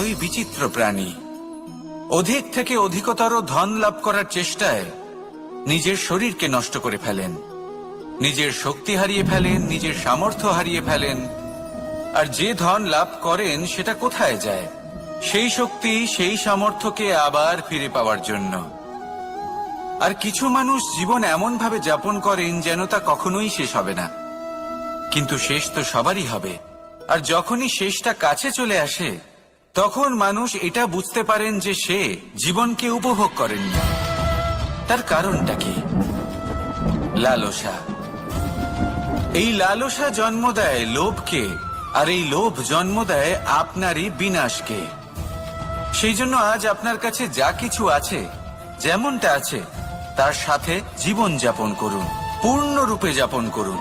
বড়ই বিচিত্র প্রাণী। অধিক থেকে অধিকতর ধন লাভ করার চেষ্টায় নিজের শরীরকে নষ্ট করে ফেলেন। নিজের শক্তি হারিয়ে ফেলেন, নিজের সামর্থ্য হারিয়ে ফেলেন। আর যে ধন লাভ করেন, সেটা কোথায় যায়? সেই শক্তি, সেই সামর্থ্যকে আবার ফিরে পাওয়ার জন্য। আর কিছু মানুষ জীবন এমন ভাবে যাপন করেন যেন তা কখনোই শেষ হবে না। কিন্তু শেষ তো সবারই হবে। আর যখনই শেষটা কাছে চলে আসে তখন মানুষ এটা বুঝতে পারেন যে সে জীবনকে উপভোগ করেননি। তার কারণটা কি? লালসা। এই লালসা জন্ম দেয় লোভকে, আর এই লোভ জন্ম দেয় আপনারই বিনাশকে। সেই জন্য আজ আপনার কাছে যা কিছু আছে, যেমনটা আছে, তার সাথে জীবন যাপন করুন, পূর্ণরূপে যাপন করুন।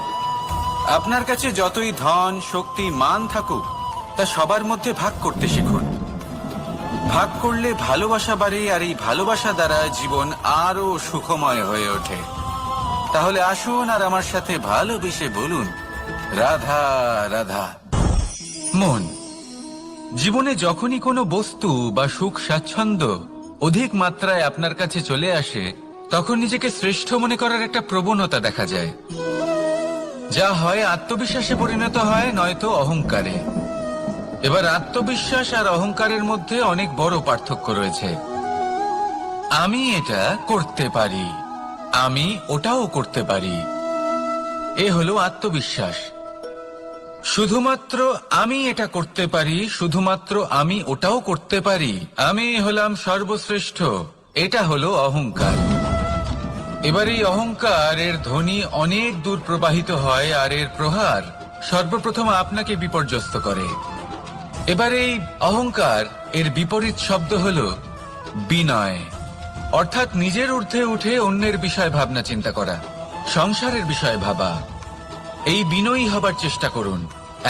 আপনার কাছে যতই ধন, শক্তি, মান থাকুক তা সবার মধ্যে ভাগ করতে শিখুন। ভাগ করলে ভালোবাসা বাড়ে আর এই ভালোবাসা দ্বারা জীবন আরও সুখময় হয়ে ওঠে। তাহলে আসুন আর আমার সাথে ভালোবেসে বলুন, রাধা রাধা। মন, জীবনে যখনই কোনো বস্তু বা সুখ স্বাচ্ছন্দ্য অধিক মাত্রায় আপনার কাছে চলে আসে, তখন নিজেকে শ্রেষ্ঠ মনে করার একটা প্রবণতা দেখা যায়। যা হয় আত্মবিশ্বাসে পরিণত হয়, নয়তো অহংকারে। এবার আত্মবিশ্বাস আর অহংকারের মধ্যে অনেক বড় পার্থক্য রয়েছে। আমি এটা করতে পারি, আমি ওটাও করতে পারি। এ হলো আত্মবিশ্বাস। শুধুমাত্র আমি এটা করতে পারি, শুধুমাত্র আমি ওটাও করতে পারি, আমি হলাম সর্বশ্রেষ্ঠ, এটা হলো অহংকার। এবার এই অহংকার, এর ধ্বনি অনেক দূর প্রবাহিত হয় আর এর প্রহার সর্বপ্রথম আপনাকে বিপর্যস্ত করে। এবার এই অহংকার এর বিপরীত শব্দ হল বিনয়। অর্থাৎ নিজের ঊর্ধ্বে উঠে অন্যের বিষয় ভাবনা চিন্তা করা, সংসারের বিষয়ে ভাবা। এই বিনয়ী হবার চেষ্টা করুন,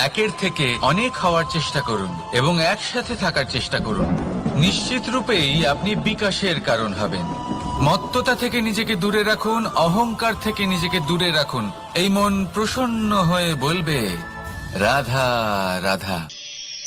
একের থেকে অনেক হওয়ার চেষ্টা করুন এবং একসাথে থাকার চেষ্টা করুন। নিশ্চিত রূপেই আপনি বিকাশের কারণ হবেন। মত্ততা থেকে নিজেকে দূরে রাখুন, অহংকার থেকে নিজেকে দূরে রাখুন। এই মন প্রসন্ন হয়ে বলবে, রাধা রাধা।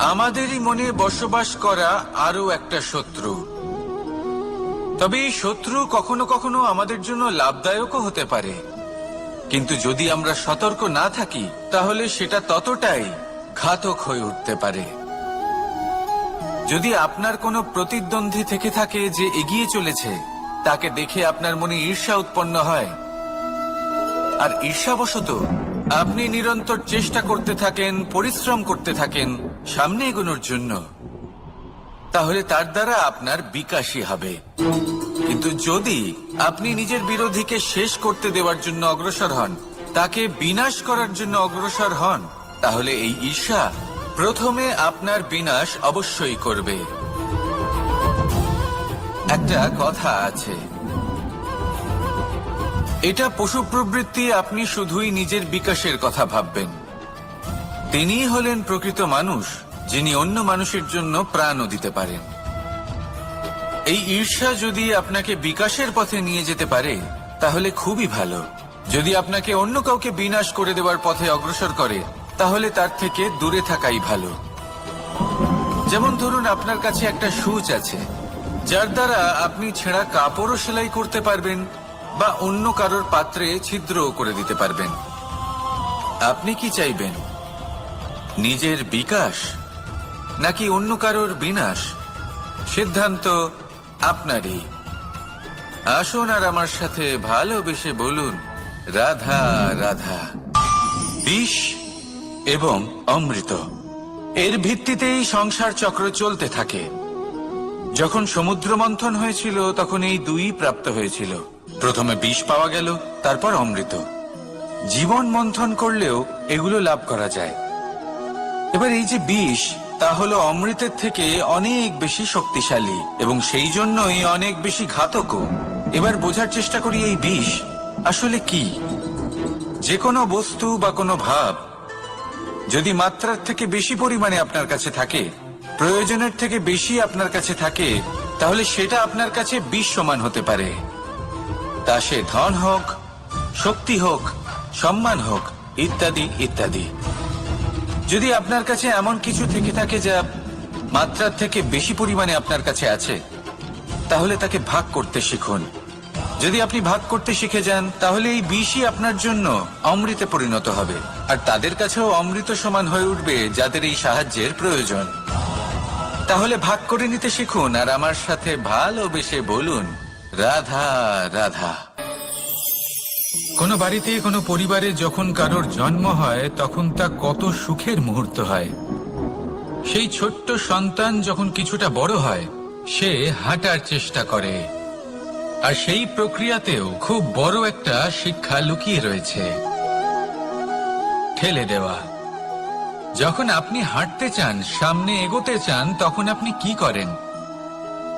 আমাদেরই মনে বসবাস করা আরও একটা শত্রু। তবে এই শত্রু কখনো কখনো আমাদের জন্য লাভদায়কও হতে পারে। কিন্তু যদি আমরা সতর্ক না থাকি, তাহলে সেটা ততটাই ঘাতক হয়ে উঠতে পারে। যদি আপনার কোনো প্রতিদ্বন্দ্বী থেকে থাকে যে এগিয়ে চলেছে, তাকে দেখে আপনার মনে ঈর্ষা উৎপন্ন হয়। আর ঈর্ষাবশত আপনি নিরন্তর চেষ্টা করতে থাকেন, পরিশ্রম করতে থাকেন সামনে এগোনোর জন্য। তাহলে তার দ্বারা আপনার বিকাশই হবে। কিন্তু যদি আপনি নিজের বিরোধীকে শেষ করতে দেওয়ার জন্য অগ্রসর হন, তাকে বিনাশ করার জন্য অগ্রসর হন, তাহলে এই ঈর্ষা প্রথমে আপনার বিনাশ অবশ্যই করবে। একটা কথা আছে। এটা পশু প্রবৃত্তি আপনি শুধুই নিজের বিকাশের কথা ভাববেন। তিনিই হলেন প্রকৃত মানুষ, যিনি অন্য মানুষের জন্য প্রাণও দিতে পারেন। এই ঈর্ষা যদি আপনাকে বিকাশের পথে নিয়ে যেতে পারে, তাহলে খুবই ভালো। যদি আপনাকে অন্য কাউকে বিনাশ করে দেওয়ার পথে অগ্রসর করে, তাহলে তার থেকে দূরে থাকাই ভালো। যেমন ধরুন, আপনার কাছে একটা সুচ আছে, যার দ্বারা আপনি ছেঁড়া কাপড়ও সেলাই করতে পারবেন বা অন্য কারোর পাত্রে ছিদ্রও করে দিতে পারবেন। আপনি কি চাইবেন? নিজের বিকাশ নাকি অন্য কারোর বিনাশ? সিদ্ধান্ত আপনারই। আসুন আর আমার সাথে ভালোবেসে বলুন, রাধা রাধা। বিষ এবং অমৃত। এর ভিত্তিতেই সংসার চক্র চলতে থাকে। যখন সমুদ্র মন্থন হয়েছিল, তখন এই দুই প্রাপ্ত হয়েছিল। প্রথমে বিষ পাওয়া গেল, তারপর অমৃত। জীবন মন্থন করলেও এগুলো লাভ করা যায়। এবার এই যে বিষ, তা হলো অমৃতের থেকে অনেক বেশি শক্তিশালী, এবং সেই জন্যই অনেক বেশি ঘাতকও। এবার বোঝার চেষ্টা করি এই বিষ আসলে কি? যে কোনো বস্তু বা কোনো ভাব, যদি মাত্রার থেকে বেশি পরিমাণে আপনার কাছে থাকে, প্রয়োজনের থেকে বেশি আপনার কাছে থাকে, তাহলে সেটা আপনার কাছে বিষ সমান হতে পারে। তা সে ধন হোক, শক্তি হোক, সম্মান হোক, ইত্যাদি ইত্যাদি। যদি আপনার কাছে এমন কিছু থেকে থাকে যা মাত্রার থেকে বেশি পরিমাণে আপনার কাছে আছে, তাহলে তাকে ভাগ করতে শিখুন। যদি আপনি ভাগ করতে শিখে যান, তাহলে এই বিষই আপনার জন্য অমৃতে পরিণত হবে। আর তাদের কাছেও অমৃত সমান হয়ে উঠবে যাদের এই সাহায্যের প্রয়োজন। তাহলে ভাগ করে নিতে শিখুন, আর আমার সাথে ভালোবেসে বলুন, রাধা রাধা। কোনো বাড়িতে, কোনো পরিবারে যখন কারোর জন্ম হয়, তখন তা কত সুখের মুহূর্ত হয়। সেই ছোট্ট সন্তান যখন কিছুটা বড় হয়, সে হাঁটার চেষ্টা করে। আর সেই প্রক্রিয়াতেও খুব বড় একটা শিক্ষা লুকিয়ে রয়েছে। ঠেলে দেওয়া। যখন আপনি হাঁটতে চান, সামনে এগোতে চান, তখন আপনি কি করেন?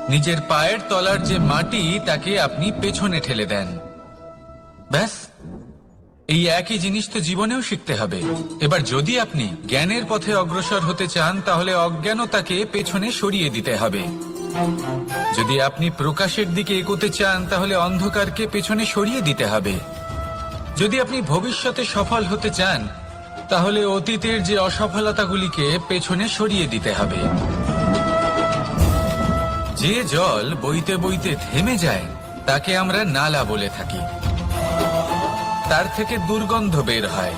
নিজের পায়ের তলার যে মাটি, তাকে আপনি পেছনে ঠেলে দেন। ব্যাস। এই একই জিনিস তো জীবনেও শিখতে হবে। এবার যদি আপনি জ্ঞানের পথে অগ্রসর হতে চান, তাহলে অজ্ঞানতাকে পেছনে সরিয়ে দিতে হবে। যদি আপনি প্রকাশের দিকে এগোতে চান, তাহলে অন্ধকারকে পেছনে সরিয়ে দিতে হবে। যদি আপনি ভবিষ্যতে সফল হতে চান, তাহলে অতীতের যে অসফলতাগুলিকে পেছনে সরিয়ে দিতে হবে। যে জল বইতে বইতে থেমে যায়, তাকে আমরা নালা বলে থাকি। তার থেকে দুর্গন্ধ বের হয়।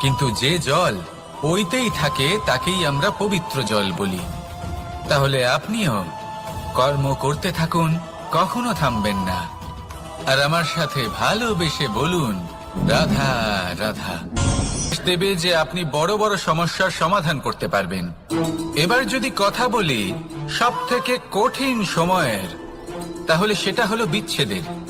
কিন্তু যে জল বইতেই থাকে, তাকেই আমরা পবিত্র জল বলি। তাহলে আপনিও কর্ম করতে থাকুন, কখনো থামবেন না। আর আমার সাথে ভালোবেসে বলুন, রাধা রাধা। দেবে যে আপনি বড় বড় সমস্যার সমাধান করতে পারবেন। এবার যদি কথা বলি সব থেকে কঠিন সময়ের, তাহলে সেটা হলো বিচ্ছেদের।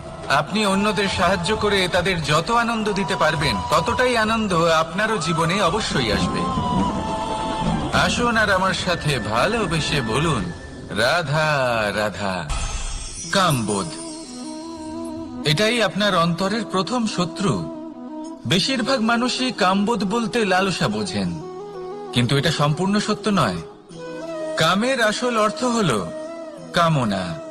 আপনি অন্যদের সাহায্য করে তাদের যত আনন্দ দিতে পারবেন, ততটাই আনন্দ আপনারও জীবনে অবশ্যই আসবে। আসুন আর আমার সাথে ভালোবেসে বলুন, রাধা রাধা, কামবোধ। এটাই আপনার অন্তরের প্রথম শত্রু। বেশিরভাগ মানুষই কামবোধ বলতে লালসা বোঝেন। কিন্তু এটা সম্পূর্ণ সত্য নয়। কামের আসল অর্থ হল কামনা।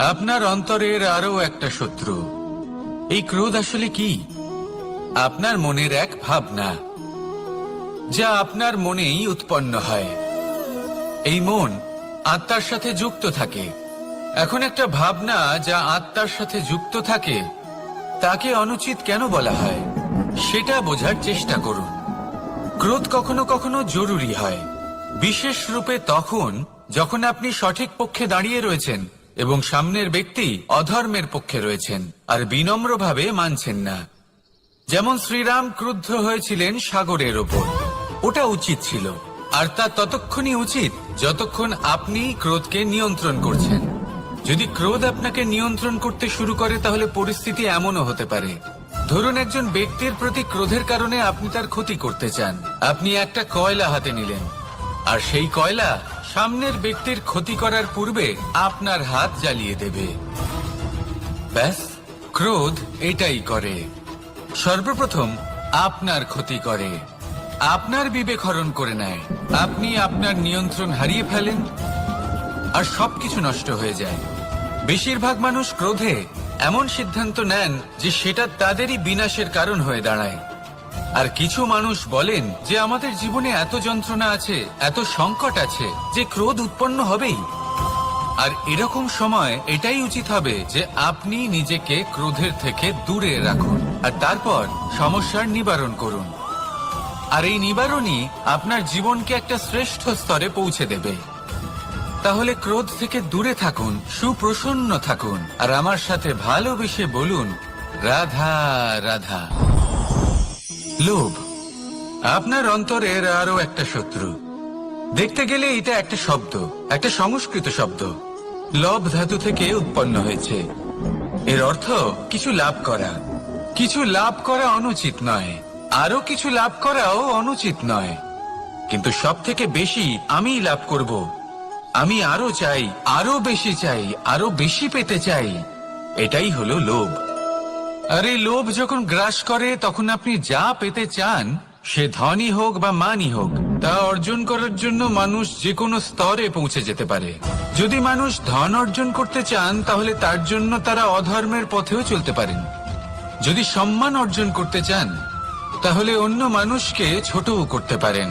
আপনার অন্তরের আরও একটা শত্রু। এই ক্রোধ আসলে কি? আপনার মনের এক ভাবনা, যা আপনার মনেই উৎপন্ন হয়। এই মন আত্মার সাথে যুক্ত থাকে। এখন একটা ভাবনা, যা আত্মার সাথে যুক্ত থাকে, তাকে অনুচিত কেন বলা হয়? সেটা বোঝার চেষ্টা করুন। ক্রোধ কখনো কখনো জরুরি হয়। বিশেষ রূপে তখন, যখন আপনি সঠিক পক্ষে দাঁড়িয়ে রয়েছেন এবং সামনের ব্যক্তি অধর্মের পক্ষে রয়েছেন, আর বিনম্রভাবে মানছেন না। যেমন শ্রীরাম ক্রুদ্ধ হয়েছিলেন সাগরের ওপর। ওটা উচিত ছিল, আর তা ততক্ষণই উচিত যতক্ষণ আপনি ক্রোধকে নিয়ন্ত্রণ করছেন। যদি ক্রোধ আপনাকে নিয়ন্ত্রণ করতে শুরু করে, তাহলে পরিস্থিতি এমনও হতে পারে। ধরুন একজন ব্যক্তির প্রতি ক্রোধের কারণে আপনি তার ক্ষতি করতে চান। আপনি একটা কয়লা হাতে নিলেন, আর সেই কয়লা সামনের ব্যক্তির ক্ষতি করার পূর্বে আপনার হাত জ্বালিয়ে দেবে। ব্যাস, ক্রোধ এটাই করে। সর্বপ্রথম আপনার ক্ষতি করে। আপনার বিবেক হরণ করে নেয়। আপনি আপনার নিয়ন্ত্রণ হারিয়ে ফেলেন আর সবকিছু নষ্ট হয়ে যায়। বেশিরভাগ মানুষ ক্রোধে এমন সিদ্ধান্ত নেন যে সেটা তাদেরই বিনাশের কারণ হয়ে দাঁড়ায়। আর কিছু মানুষ বলেন যে আমাদের জীবনে এত যন্ত্রণা আছে, এত সংকট আছে যে ক্রোধ উৎপন্ন হবেই। আর এরকম সময় এটাই উচিত হবে যে আপনি নিজেকে ক্রোধের থেকে দূরে রাখুন আর তারপর সমস্যার নিবারণ করুন। আর এই নিবারণই আপনার জীবনকে একটা শ্রেষ্ঠ স্তরে পৌঁছে দেবে। তাহলে ক্রোধ থেকে দূরে থাকুন, সুপ্রসন্ন থাকুন আর আমার সাথে ভালোবেসে বলুন, রাধা রাধা। লোভ। আপনার অন্তরের আরও একটা শত্রু। দেখতে গেলে এটা একটা শব্দ, একটা সংস্কৃত শব্দ। লব ধাতু থেকে উৎপন্ন হয়েছে। এর অর্থ কিছু লাভ করা। কিছু লাভ করা অনুচিত নয়। আরও কিছু লাভ করাও অনুচিত নয়। কিন্তু সব থেকে বেশি আমি লাভ করব। আমি আরও চাই, আরও বেশি চাই, আরও বেশি পেতে চাই। এটাই হলো লোভ। আর লোভ যখন গ্রাস করে, তখন আপনি যা পেতে চান, সে ধনই হোক বা মানই হোক, তা অর্জন করার জন্য মানুষ যে কোনো স্তরে পৌঁছে যেতে পারে। যদি মানুষ ধন অর্জন করতে চান, তাহলে তার জন্য তারা অধর্মের পথেও চলতে পারেন। যদি সম্মান অর্জন করতে চান, তাহলে অন্য মানুষকে ছোটও করতে পারেন।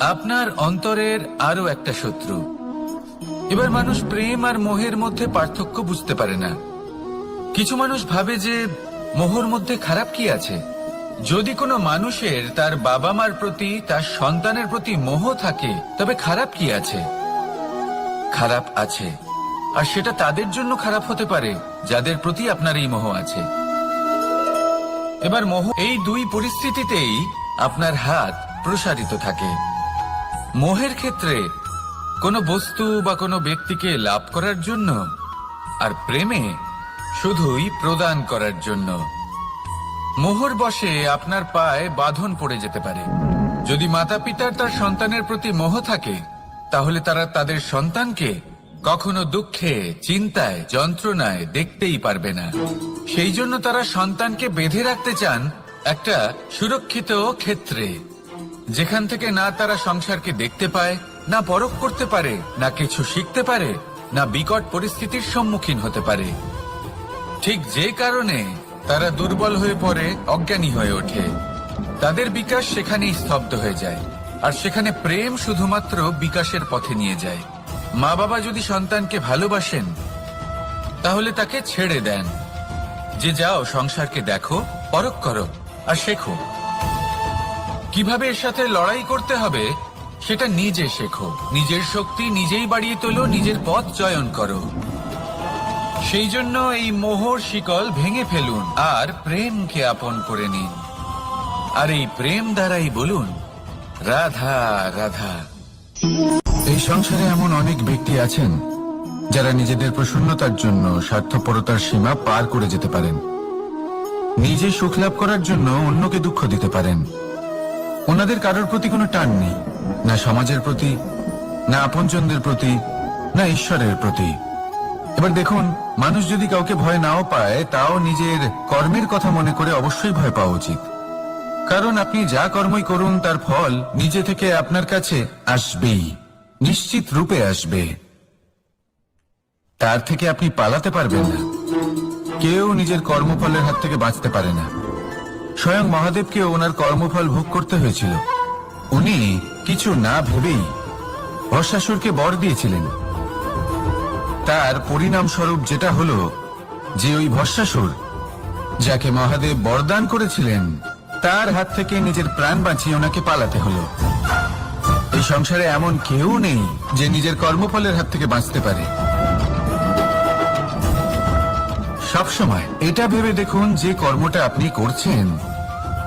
আপনার অন্তরের আরও একটা শত্রু। এবার মানুষ প্রেম আর মোহের মধ্যে পার্থক্য বুঝতে পারে না। কিছু মানুষ ভাবে যে মোহর মধ্যে খারাপ কি আছে। যদি কোনো মানুষের তার বাবা মার প্রতি, তার সন্তানের প্রতি মোহ থাকে, তবে খারাপ কি আছে? খারাপ আছে। আর সেটা তাদের জন্য খারাপ হতে পারে, যাদের প্রতি আপনার এই মোহ আছে। এবার মোহ এই দুই পরিস্থিতিতেই আপনার হাত প্রসারিত থাকে। মোহের ক্ষেত্রে কোনো বস্তু বা কোনো ব্যক্তিকে লাভ করার জন্য আর প্রেমে শুধুই প্রদান করার জন্য। মোহর বসে আপনার পায়ে বাঁধন পড়ে যেতে পারে। যদি মাতা পিতার তার সন্তানের প্রতি মোহ থাকে, তাহলে তারা তাদের সন্তানকে কখনো দুঃখে, চিন্তায়, যন্ত্রণায় দেখতেই পারবে না। সেই জন্য তারা সন্তানকে বেঁধে রাখতে চান একটা সুরক্ষিত ক্ষেত্রে। যেখান থেকে না তারা সংসারকে দেখতে পায়, না পরখ করতে পারে, না কিছু শিখতে পারে, না বিকট পরিস্থিতির সম্মুখীন হতে পারে। ঠিক যে কারণে তারা দুর্বল হয়ে পড়ে, অজ্ঞানী হয়ে ওঠে। তাদের বিকাশ সেখানেই স্তব্ধ হয়ে যায়, আর সেখানে প্রেম শুধুমাত্র বিকাশের পথে নিয়ে যায়। মা বাবা যদি সন্তানকে ভালোবাসেন, তাহলে তাকে ছেড়ে দেন। যে যাও সংসারকে দেখো পরক করো, আর শেখো। কীভাবে এর সাথে লড়াই করতে হবে, সেটা নিজে শেখো। নিজের শক্তি নিজেই বাড়িয়ে তোলো, নিজের পথ চয়ন করো। সেই জন্য এই মোহর শিকল ভেঙে ফেলুন, আর প্রেমকে আপন করে নিন। আর এই প্রেম দ্বারাই বলুন, রাধা রাধা। এই সংসারে এমন অনেক ব্যক্তি আছেন, যারা নিজেদের প্রসন্নতার জন্য স্বার্থপরতার সীমা পার করে যেতে পারেন। নিজে সুখ লাভ করার জন্য অন্যকে দুঃখ দিতে পারেন। ওনাদের কারোর প্রতি কোনো টান নেই, না সমাজের প্রতি, না আপনজনদের প্রতি, না ঈশ্বরের প্রতি। এবার দেখুন, মানুষ যদি কাউকে ভয় নাও পায়, তাও নিজের কর্মের কথা মনে করে অবশ্যই ভয় পাওয়া উচিত। কারণ আপনি যা কর্মই করুন, তার ফল নিজে থেকে আপনার কাছে আসবেই, নিশ্চিত রূপে আসবে। তার থেকে আপনি পালাতে পারবেন না। কেউ নিজের কর্মফলের হাত থেকে বাঁচতে পারে না। স্বয়ং মহাদেবকে ওনার কর্মফল ভোগ করতে হয়েছিল। উনি কিছু না ভেবেই ভস্মাসুরকে বর দিয়েছিলেন। তার পরিণাম স্বরূপ যেটা হলো যে ওই ভস্মাসুর যাকে মহাদেব বরদান করেছিলেন, তার হাত থেকে নিজের প্রাণ বাঁচিয়ে ওনাকে পালাতে হলো। এই সংসারে এমন কেউ নেই যে নিজের কর্মফলের হাত থেকে বাঁচতে পারে। সবসময় এটা ভেবে দেখুন যে কর্মটা আপনি করছেন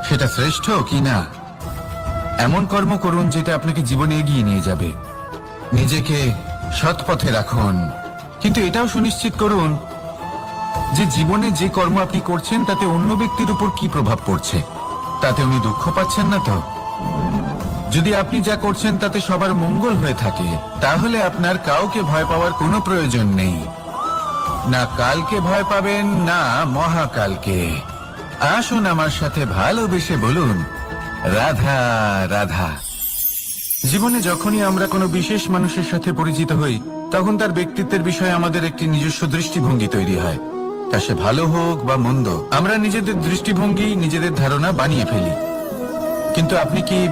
সেটা শ্রেষ্ঠ কি না? এমন কর্ম করুন যেটা আপনাকে জীবনে এগিয়ে নিয়ে যাবে। নিজেকে সৎ পথে রাখুন। কিন্তু এটাও সুনিশ্চিত করুন যে জীবনে যে কর্ম আপনি করছেন, তাতে অন্য ব্যক্তির উপর কি প্রভাব পড়ছে? তাতে উনি দুঃখ পাচ্ছেন না তো? যদি আপনি যা করছেন, তাতে সবার মঙ্গল হয়ে থাকে, তাহলে আপনার কাউকে ভয় পাওয়ার কোনো প্রয়োজন নেই। না কালকে ভয় পাবেন, না মহাকালকে। আসুন আমার সাথে ভালোবেসে বলুন, রাধা রাধা। জীবনে যখনই আমরা কোনো বিশেষ মানুষের সাথে পরিচিত হই, তখন তার ব্যক্তিত্বের বিষয়ে আমাদের একটি নিজস্ব দৃষ্টিভঙ্গি তৈরি হয়। তা সে ভালো হোক বা মন্দ, আমরা নিজেদের দৃষ্টিভঙ্গি, নিজেদের ধারণা বানিয়ে ফেলি। কিন্তু আপনি কি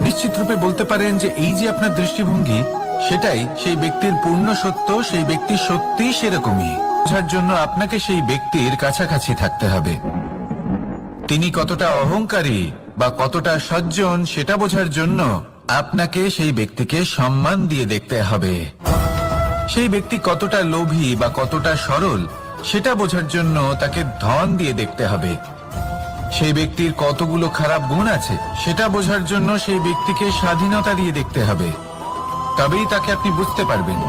নিশ্চিত রূপে বলতে পারেন যে এই যে আপনার দৃষ্টিভঙ্গি, সেটাই সেই ব্যক্তির পূর্ণ সত্য, সেই ব্যক্তির সত্যি সেরকমই? বোঝার জন্য আপনাকে সেই ব্যক্তির কাছাকাছি থাকতে হবে। তিনি কতটা অহংকারী বা কতটা সজ্জন সেটা বোঝার জন্য আপনাকে সেই ব্যক্তিকে সম্মান দিয়ে দেখতে হবে। সেই ব্যক্তি কতটা লোভী বা কতটা সরল সেটা বোঝার জন্য তাকে ধন দিয়ে দেখতে হবে। সেই ব্যক্তির কতগুলো খারাপ গুণ আছে সেটা বোঝার জন্য সেই ব্যক্তিকে স্বাধীনতা দিয়ে দেখতে হবে। তবেই তাকে আপনি বুঝতে পারবেন।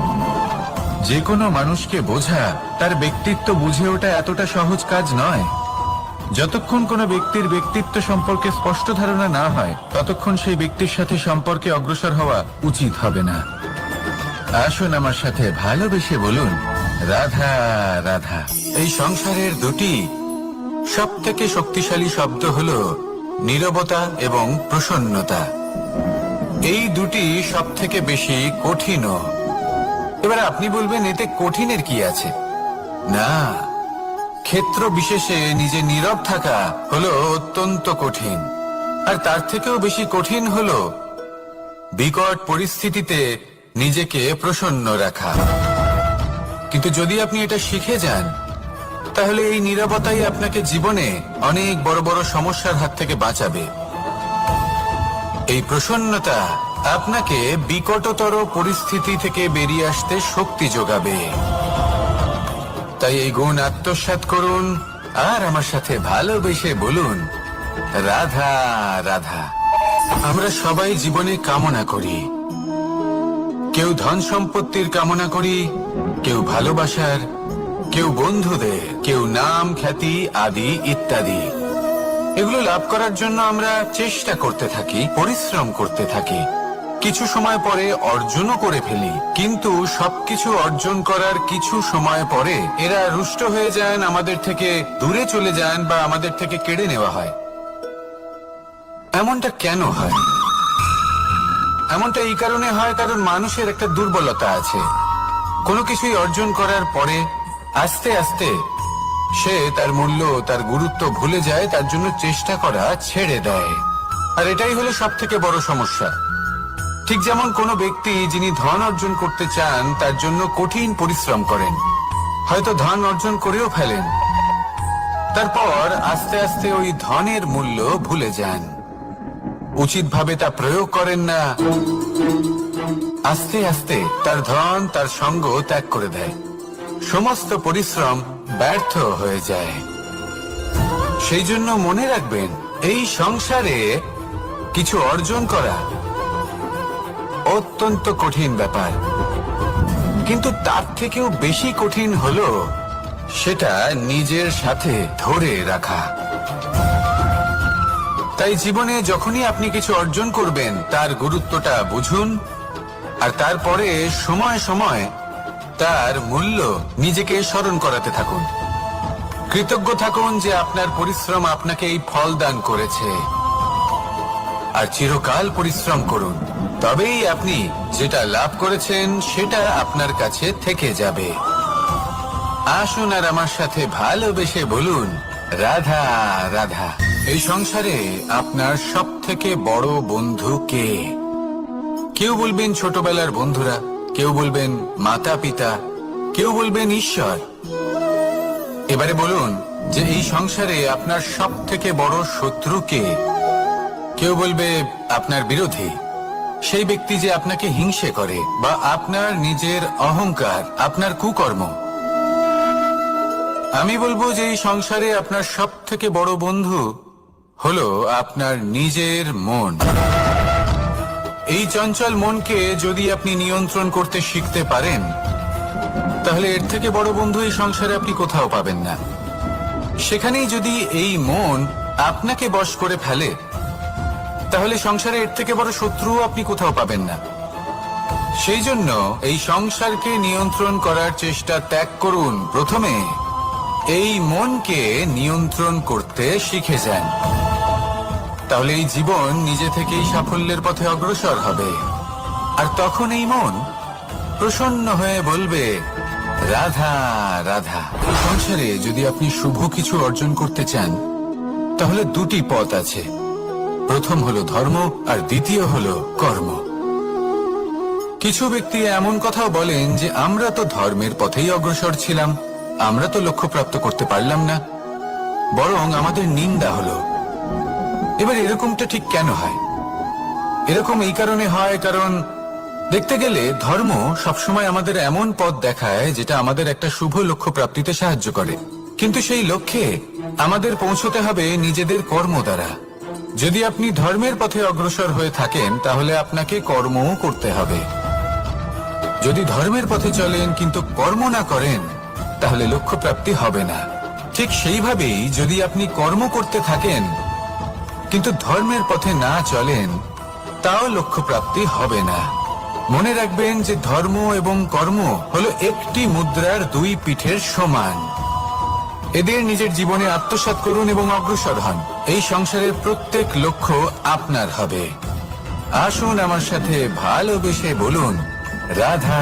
যে কোনো মানুষকে বোঝা তার ব্যক্তিত্ব বুঝে ওঠা এতটা সহজ কাজ নয়। যতক্ষণ কোনো ব্যক্তির ব্যক্তিত্ব সম্পর্কে স্পষ্ট ধারণা না হয়, ততক্ষণ সেই ব্যক্তির সাথে সম্পর্কে অগ্রসর হওয়া উচিত হবে না। আসুন আমার সাথে ভালোবেসে বলুন, রাধা রাধা। এই সংসারের দুটি সব থেকে শক্তিশালী শব্দ হল নীরবতা এবং প্রসন্নতা। এই দুটি সব থেকে বেশি কঠিনও। এবার আপনি বলবেন, এতে কঠিনের কি আছে? না ক্ষেত্র বিশেষে নিজে নীরব থাকা হলো অত্যন্ত কঠিন। আর তার থেকেও বেশি কঠিন হলো বিকট পরিস্থিতিতে নিজেকে প্রসন্ন রাখা। কিন্তু যদি আপনি এটা শিখে যান, তাহলে এই নিরাপত্তাই আপনাকে জীবনে অনেক বড় বড় সমস্যার হাত থেকে বাঁচাবে। এই প্রসন্নতা আপনাকে বিকটতর পরিস্থিতি থেকে বেরিয়ে আসতে শক্তি যোগাবে। তাই এই গুণ আত্মসাৎ করুন, আর আমার সাথে ভালোবেসে বলুন, রাধা রাধা। আমরা সবাই জীবনে কামনা করি। কেউ ধন সম্পত্তির কামনা করি, কেউ ভালোবাসার, কেউ বন্ধুদের, কেউ নাম, খ্যাতি, আদি, ইত্যাদি। এগুলো লাভ করার জন্য আমরা চেষ্টা করতে থাকি, পরিশ্রম করতে থাকি। কিছু সময় পরে অর্জনও করে ফেলি। কিন্তু সবকিছু অর্জন করার কিছু সময় পরে এরা রুষ্ট হয়ে যান, আমাদের থেকে দূরে চলে যান বা আমাদের থেকে কেড়ে নেওয়া হয়। এমনটা কেন হয়? এমনটা এই কারণে হয় কারণ মানুষের একটা দুর্বলতা আছে। কোনো কিছুই অর্জন করার পরে আস্তে আস্তে সে তার মূল্য, তার গুরুত্ব ভুলে যায়, তার জন্য চেষ্টা করা ছেড়ে দেয়। আর এটাই হলো সব থেকে বড় সমস্যা। ঠিক যেমন কোনো ব্যক্তি যিনি ধন অর্জন করতে চান, তার জন্য কঠিন পরিশ্রম করেন। হয়তো ধন অর্জন করেও ফেলেন। তারপর আস্তে আস্তে ওই ধনের মূল্য ভুলে যান। উচিতভাবে তা প্রয়োগ করেন না। আস্তে আস্তে তার ধন, তার সঙ্গ ত্যাগ করে দেয়। সমস্ত পরিশ্রম ব্যর্থ হয়ে যায়। সেই জন্য মনে রাখবেন, এই সংসারে কিছু অর্জন করা অত্যন্ত কঠিন ব্যাপার। কিন্তু তার থেকেও বেশি কঠিন হলো সেটা নিজের সাথে ধরে রাখা। তাই জীবনে যখনই আপনি কিছু অর্জন করবেন, তার গুরুত্বটা বুঝুন, আর তারপরে সময় সময় তার মূল্য নিজেকে স্মরণ করাতে থাকুন। কৃতজ্ঞ থাকুন যে আপনার পরিশ্রম আপনাকে এই ফল দান করেছে। আর চিরকাল পরিশ্রম করুন। তবেই আপনি যেটা লাভ করেছেন সেটা আপনার কাছে থেকে যাবে। আসুন আর আমার সাথে ভালোবেসে বলুন, রাধা রাধা। এই সংসারে আপনার সব থেকে বড় বন্ধু কে? কেউ বলবেন ছোটবেলার বন্ধুরা, কেউ বলবেন মাতা পিতা কেউ বলবেন ঈশ্বর। এবারে বলুন যে এই সংসারে আপনার সব থেকে বড় শত্রু কে? কেউ বলবে আপনার বিরোধী। সেই ব্যক্তি যে আপনাকে হিংসে করে বা আপনার নিজের অহংকার, আপনার কুকর্ম। আমি বলব যে এই সংসারে আপনার সব থেকে বড় বন্ধু হলো আপনার নিজের মন। এই চঞ্চল মনকে যদি আপনি নিয়ন্ত্রণ করতে শিখতে পারেন, তাহলে এর থেকে বড় বন্ধু এই সংসারে আপনি কোথাও পাবেন না। সেখানেই যদি এই মন আপনাকে বশ করে ফেলে তাহলে সংসারে এর থেকে বড় শত্রু আপনি কোথাও পাবেন না। সেই জন্য এই সংসারকে নিয়ন্ত্রণ করার চেষ্টা ত্যাগ করুন। প্রথমে এই মনকে নিয়ন্ত্রণ করতে শিখে যান। তাহলে এই জীবন নিজে থেকেই সাফল্যের পথে অগ্রসর হবে। আর তখন এই মন প্রসন্ন হয়ে বলবে, রাধা রাধা। সংসারে যদি আপনি শুভ কিছু অর্জন করতে চান, তাহলে দুটি পথ আছে। প্রথম হলো ধর্ম আর দ্বিতীয় হলো কর্ম। কিছু ব্যক্তি এমন কথাও বলেন যে আমরা তো ধর্মের পথেই অগ্রসর ছিলাম, আমরা তো লক্ষ্য প্রাপ্ত করতে পারলাম না, বরং আমাদের নিন্দা হলো। এবার এরকমটা ঠিক কেন হয়? এরকম এই কারণে হয় কারণ দেখতে গেলে ধর্ম সবসময় আমাদের এমন পথ দেখায় যেটা আমাদের একটা শুভ লক্ষ্য প্রাপ্তিতে সাহায্য করে। কিন্তু সেই লক্ষ্যে আমাদের পৌঁছতে হবে নিজেদের কর্ম দ্বারা। যদি আপনি ধর্মের পথে অগ্রসর হয়ে থাকেন, তাহলে আপনাকে কর্মও করতে হবে। যদি ধর্মের পথে চলেন, কিন্তু কর্ম না করেন, তাহলে লক্ষ্য প্রাপ্তি হবে না। ঠিক সেইভাবেই যদি আপনি কর্ম করতে থাকেন, কিন্তু ধর্মের পথে না চলেন, তাও লক্ষ্য প্রাপ্তি হবে না। মনে রাখবেন যে ধর্ম এবং কর্ম হলো একটি মুদ্রার দুই পিঠের সমান। এদের নিজের জীবনে আত্মসাৎ করুন এবং অগ্রসর হন। এই সংসারের প্রত্যেক লক্ষ্য আপনার হবে। আসুন আমার সাথে ভালোবেসে বলুন, রাধা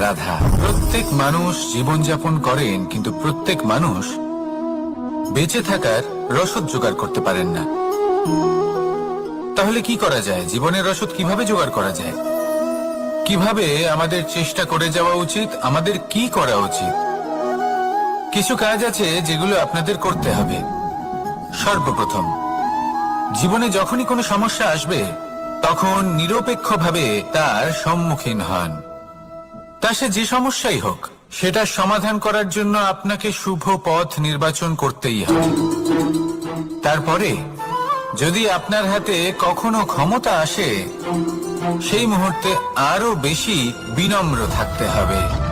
রাধা। প্রত্যেক মানুষ জীবনযাপন করেন, কিন্তু প্রত্যেক মানুষ বেঁচে থাকার রসদ জোগাড় করতে পারেন না। তাহলে কি করা যায়? জীবনের রসদ কীভাবে জোগাড় করা যায়? কীভাবে আমাদের চেষ্টা করে যাওয়া উচিত? আমাদের কি করা উচিত? কিছু কাজ আছে যেগুলো আপনাদের করতে হবে। সর্বপ্রথম। জীবনে যখনই কোনো সমস্যা আসবে, তখন নিরপেক্ষভাবে তার সম্মুখীন হন। তা সে যে সমস্যাই হোক, সেটা সমাধান করার জন্য আপনাকে শুভ পথ নির্বাচন করতেই হবে। তারপরে, যদি আপনার হাতে কখনো ক্ষমতা আসে, সেই মুহূর্তে আরও বেশি বিনম্র থাকতে হবে।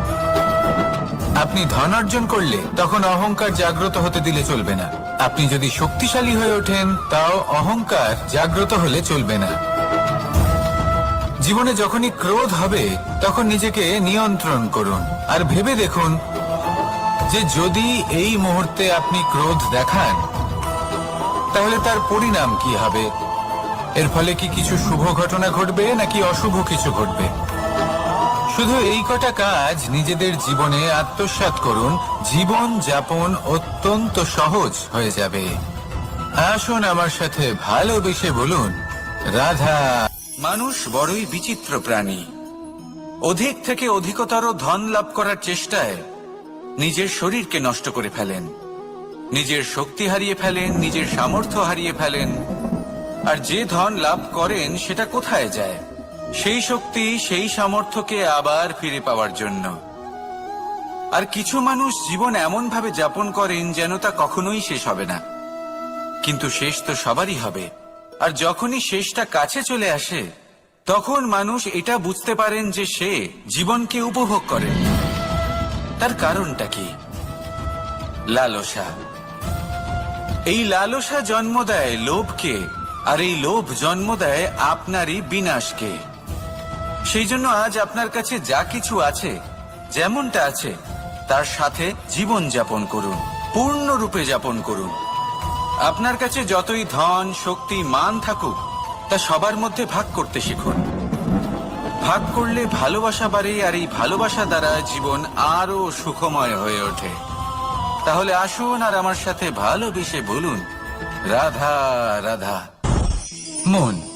আপনি ধন অর্জন করলে তখন অহংকার জাগ্রত হতে দিলে চলবে না। আপনি যদি শক্তিশালী হয়ে ওঠেন, তাও অহংকার জাগ্রত হলে চলবে না। জীবনে যখনই ক্রোধ হবে, তখন নিজেকে নিয়ন্ত্রণ করুন। আর ভেবে দেখুন যে যদি এই মুহূর্তে আপনি ক্রোধ দেখান, তাহলে তার পরিণাম কি হবে? এর ফলে কি কিছু শুভ ঘটনা ঘটবে, নাকি অশুভ কিছু ঘটবে? শুধু এই কটা কাজ নিজেদের জীবনে আত্মসাৎ করুন। জীবন যাপন অত্যন্ত সহজ হয়ে যাবে। আসুন আমার সাথে ভালোবেসে বলুন, রাধা। মানুষ বড়ই বিচিত্র প্রাণী। অধিক থেকে অধিকতর ধন লাভ করার চেষ্টায় নিজের শরীরকে নষ্ট করে ফেলেন। নিজের শক্তি হারিয়ে ফেলেন, নিজের সামর্থ্য হারিয়ে ফেলেন। আর যে ধন লাভ করেন, সেটা কোথায় যায়? সেই শক্তি, সেই সামর্থ্যকে আবার ফিরে পাওয়ার জন্য। আর কিছু মানুষ জীবন এমন ভাবে যাপন করেন যেন তা কখনোই শেষ হবে না। কিন্তু শেষ তো সবারই হবে। আর যখনই শেষটা কাছে চলে আসে, তখন মানুষ এটা বুঝতে পারেন যে সে জীবনকে উপভোগ করে। তার কারণটা কি? লালসা। এই লালসা জন্ম দেয় লোভকে, আর এই লোভ জন্ম দেয় আপনারই বিনাশকে। সেই জন্য আজ আপনার কাছে যা কিছু আছে, যেমনটা আছে, তার সাথে জীবন যাপন করুন পূর্ণরূপে যাপন করুন। আপনার কাছে যতই ধন, শক্তি, মান থাকুক, তা সবার মধ্যে ভাগ করতে শিখুন। ভাগ করলে ভালোবাসা বাড়ে আর এই ভালোবাসা দ্বারা জীবন আরও সুখময় হয়ে ওঠে। তাহলে আসুন আর আমার সাথে ভালোবেসে বলুন, রাধা রাধা। মন।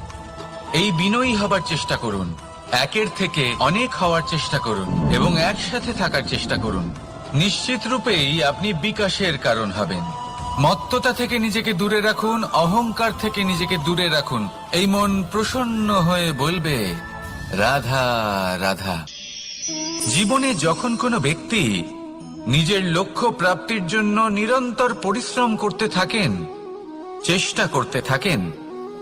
এই বিনয়ী হবার চেষ্টা করুন। একের থেকে অনেক হওয়ার চেষ্টা করুন এবং একসাথে থাকার চেষ্টা করুন। নিশ্চিত রূপেই আপনি বিকাশের কারণ হবেন। মত্ততা থেকে নিজেকে দূরে রাখুন, অহংকার থেকে নিজেকে দূরে রাখুন। এই মন প্রসন্ন হয়ে বলবে, রাধা রাধা। জীবনে যখন কোনো ব্যক্তি নিজের লক্ষ্য প্রাপ্তির জন্য নিরন্তর পরিশ্রম করতে থাকেন, চেষ্টা করতে থাকেন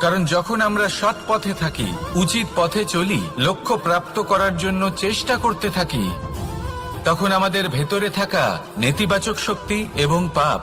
কারণ যখন আমরা সৎ পথে থাকি, উচিত পথে চলি, লক্ষ্য প্রাপ্ত করার জন্য চেষ্টা করতে থাকি, তখন আমাদের ভেতরে থাকা নেতিবাচক শক্তি এবং পাপ